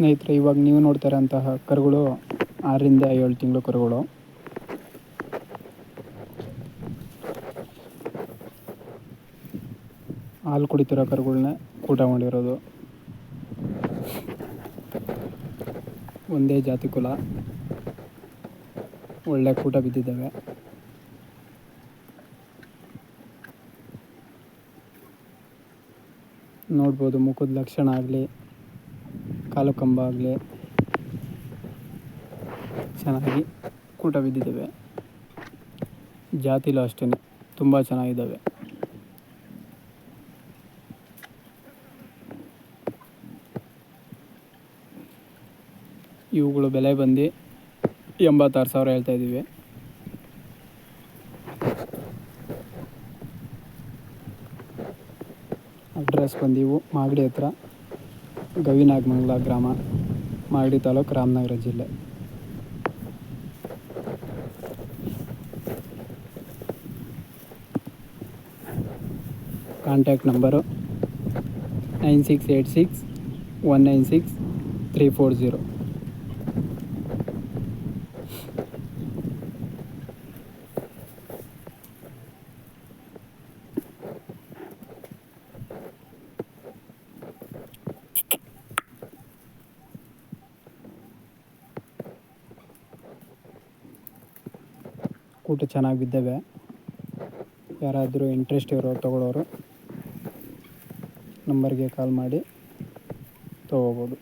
ಸ್ನೇಹಿತರೆ, ಇವಾಗ ನೀವು ನೋಡ್ತಾ ಇರೋಂತಹ ಕರುಗಳು ಆರರಿಂದ ಏಳು ತಿಂಗಳು ಕರುಗಳು. ಹಾಲು ಕುಡಿತಿರೋ ಕರುಗಳನ್ನ ಕೂಟ ಮಾಡಿರೋದು. ಒಂದೇ ಜಾತಿ ಕುಲ. ಒಳ್ಳೆ ಕೂಟ ಬಿದ್ದಿದ್ದಾವೆ. ನೋಡ್ಬೋದು ಮುಖದ ಲಕ್ಷಣ ಆಗಲಿ ಕಾಲು ಕಂಬ ಆಗಲಿ, ಚೆನ್ನಾಗಿ ಕೂಟ ಬಿದ್ದಿದ್ದಾವೆ. ಜಾತಿಲೂ ಅಷ್ಟೇ, ತುಂಬ ಚೆನ್ನಾಗಿದ್ದಾವೆ. ಇವುಗಳು ಬೆಲೆ ಬಂದು ಎಂಬತ್ತಾರು ಸಾವಿರ ಹೇಳ್ತಾ ಇದ್ದೀವಿ. ಅಡ್ರೆಸ್ ಬಂದಿವು ಮಾಗಡಿ ಹತ್ರ. ಗವಿನಾಗಮಂಗಲ ಗ್ರಾಮ, ಮಾಗಡಿ ತಾಲೂಕು ರಾಮನಗರ ಜಿಲ್ಲೆ. Contact number nine six eight six one nine six three four zero ಊಟ ಚೆನ್ನಾಗಿ ಬಿದ್ದಾವೆ ಯಾರಾದರೂ ಇಂಟ್ರೆಸ್ಟ್ ಇರೋರು ತಗೊಳ್ಳೋರು ನಂಬರ್ಗೆ ಕಾಲ್ ಮಾಡಿ ತೊಗೋಬೋದು.